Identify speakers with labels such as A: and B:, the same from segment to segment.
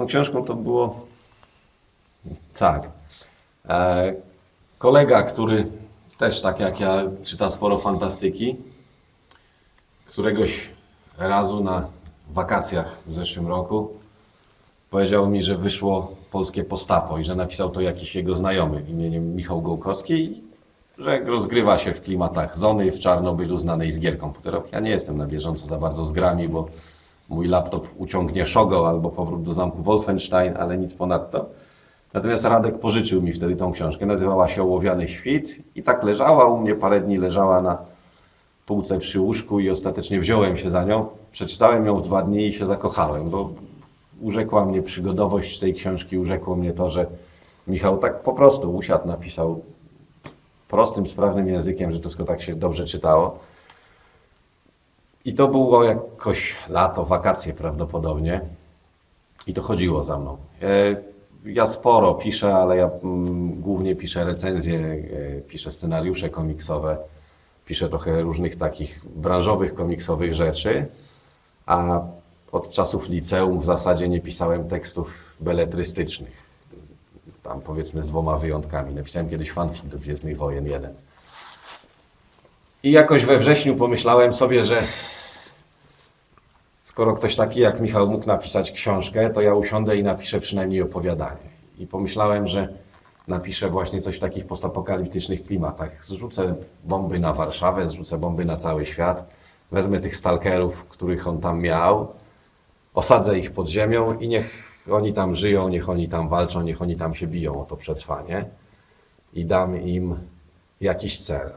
A: tą książką to było tak. E, kolega, który też tak jak ja czyta sporo fantastyki, któregoś razu na wakacjach w zeszłym roku powiedział mi, że wyszło polskie postapo i że napisał to jakiś jego znajomy imieniem Michał Gołkowski że rozgrywa się w klimatach Zony w Czarnobylu znanej z gier komputerowych. Ja nie jestem na bieżąco za bardzo z grami, bo mój laptop uciągnie Shogo albo powrót do zamku Wolfenstein, ale nic ponadto. Natomiast Radek pożyczył mi wtedy tą książkę, nazywała się Ołowiany Świt i tak leżała u mnie, parę dni leżała na półce przy łóżku i ostatecznie wziąłem się za nią. Przeczytałem ją w dwa dni i się zakochałem, bo urzekła mnie przygodowość tej książki, urzekło mnie to, że Michał tak po prostu usiadł, napisał prostym, sprawnym językiem, że to wszystko tak się dobrze czytało. I to było jakoś lato, wakacje prawdopodobnie. I to chodziło za mną. E, Ja sporo piszę, ale ja mm, głównie piszę recenzje, e, piszę scenariusze komiksowe, piszę trochę różnych takich branżowych, komiksowych rzeczy. A od czasów liceum w zasadzie nie pisałem tekstów beletrystycznych. Tam powiedzmy z dwoma wyjątkami. Napisałem kiedyś fanfic do Gwiezdnych Wojen 1. I jakoś we wrześniu pomyślałem sobie, że skoro ktoś taki jak Michał mógł napisać książkę, to ja usiądę i napiszę przynajmniej opowiadanie. I pomyślałem, że napiszę właśnie coś w takich postapokaliptycznych klimatach. Zrzucę bomby na Warszawę, zrzucę bomby na cały świat, wezmę tych stalkerów, których on tam miał, osadzę ich pod ziemią i niech oni tam żyją, niech oni tam walczą, niech oni tam się biją o to przetrwanie i dam im jakiś cel.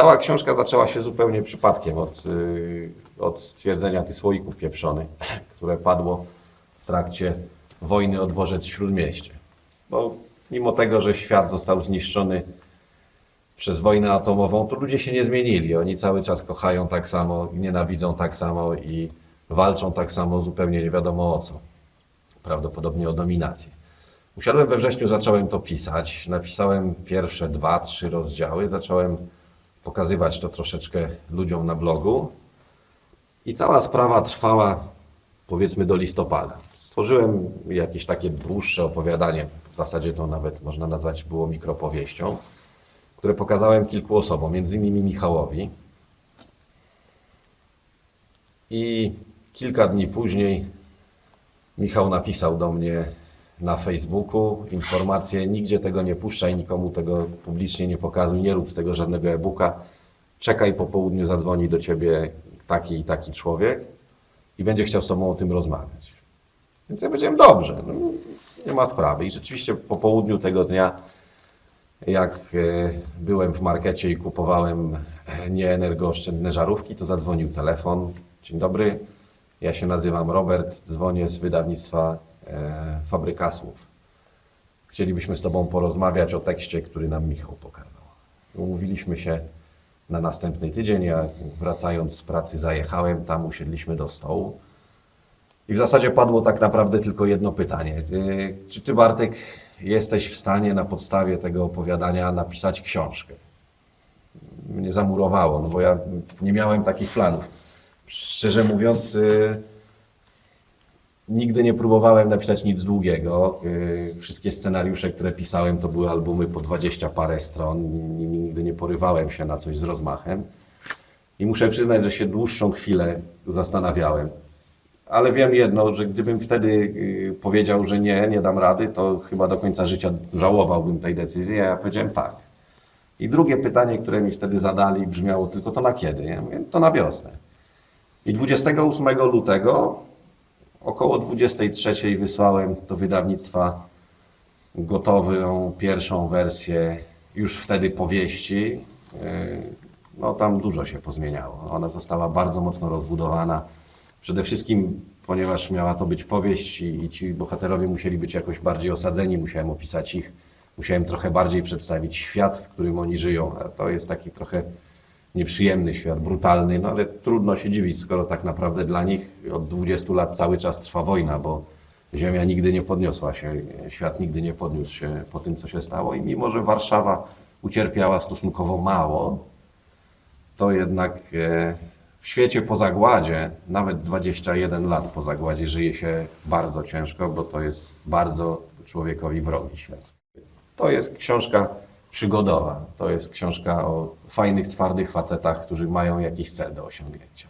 A: Cała książka zaczęła się zupełnie przypadkiem od, y, od stwierdzenia tych słoików pieprzonych, które padło w trakcie wojny o dworzec Śródmieście. Bo mimo tego, że świat został zniszczony przez wojnę atomową, to ludzie się nie zmienili. Oni cały czas kochają tak samo, nienawidzą tak samo i walczą tak samo, zupełnie nie wiadomo o co. Prawdopodobnie o dominację. Usiadłem we wrześniu, zacząłem to pisać. Napisałem pierwsze dwa, trzy rozdziały. Zacząłem pokazywać to troszeczkę ludziom na blogu. I cała sprawa trwała powiedzmy do listopada. Stworzyłem jakieś takie dłuższe opowiadanie, w zasadzie to nawet można nazwać było mikropowieścią, które pokazałem kilku osobom, między innymi Michałowi. I kilka dni później Michał napisał do mnie na Facebooku informację, nigdzie tego nie puszczaj, nikomu tego publicznie nie pokazuj, nie rób z tego żadnego e-booka. Czekaj, po południu zadzwoni do ciebie taki i taki człowiek i będzie chciał z tobą o tym rozmawiać. Więc ja powiedziałem, dobrze, no, nie ma sprawy. I rzeczywiście po południu tego dnia, jak e, byłem w markecie i kupowałem e, nieenergooszczędne żarówki, to zadzwonił telefon. Dzień dobry, ja się nazywam Robert, dzwonię z wydawnictwa Fabryka Słów. Chcielibyśmy z Tobą porozmawiać o tekście, który nam Michał pokazał. Umówiliśmy się na następny tydzień. Ja wracając z pracy zajechałem tam, usiedliśmy do stołu. I w zasadzie padło tak naprawdę tylko jedno pytanie. Yy, Czy Ty, Bartek, jesteś w stanie na podstawie tego opowiadania napisać książkę? Mnie zamurowało, no bo ja nie miałem takich planów. Szczerze mówiąc, yy, Nigdy nie próbowałem napisać nic długiego. Yy, Wszystkie scenariusze, które pisałem, to były albumy po 20 parę stron. Nigdy nie porywałem się na coś z rozmachem. I muszę przyznać, że się dłuższą chwilę zastanawiałem. Ale wiem jedno, że gdybym wtedy yy, powiedział, że nie, nie dam rady, to chyba do końca życia żałowałbym tej decyzji, a ja powiedziałem tak. I drugie pytanie, które mi wtedy zadali, brzmiało tylko to na kiedy? Ja mówię, to na wiosnę. I 28 lutego Około 23 wysłałem do wydawnictwa gotową pierwszą wersję już wtedy powieści. Yy, No tam dużo się pozmieniało. Ona została bardzo mocno rozbudowana. Przede wszystkim, ponieważ miała to być powieść i, i ci bohaterowie musieli być jakoś bardziej osadzeni, musiałem opisać ich, musiałem trochę bardziej przedstawić świat, w którym oni żyją. A to jest taki trochę nieprzyjemny świat, brutalny, no ale trudno się dziwić, skoro tak naprawdę dla nich od 20 lat cały czas trwa wojna, bo Ziemia nigdy nie podniosła się, świat nigdy nie podniósł się po tym, co się stało i mimo, że Warszawa ucierpiała stosunkowo mało, to jednak e, W świecie po zagładzie, nawet 21 lat po zagładzie, żyje się bardzo ciężko, bo to jest bardzo człowiekowi wrogi świat. To jest książka przygodowa. To jest książka o fajnych, twardych facetach, którzy mają jakiś cel do osiągnięcia.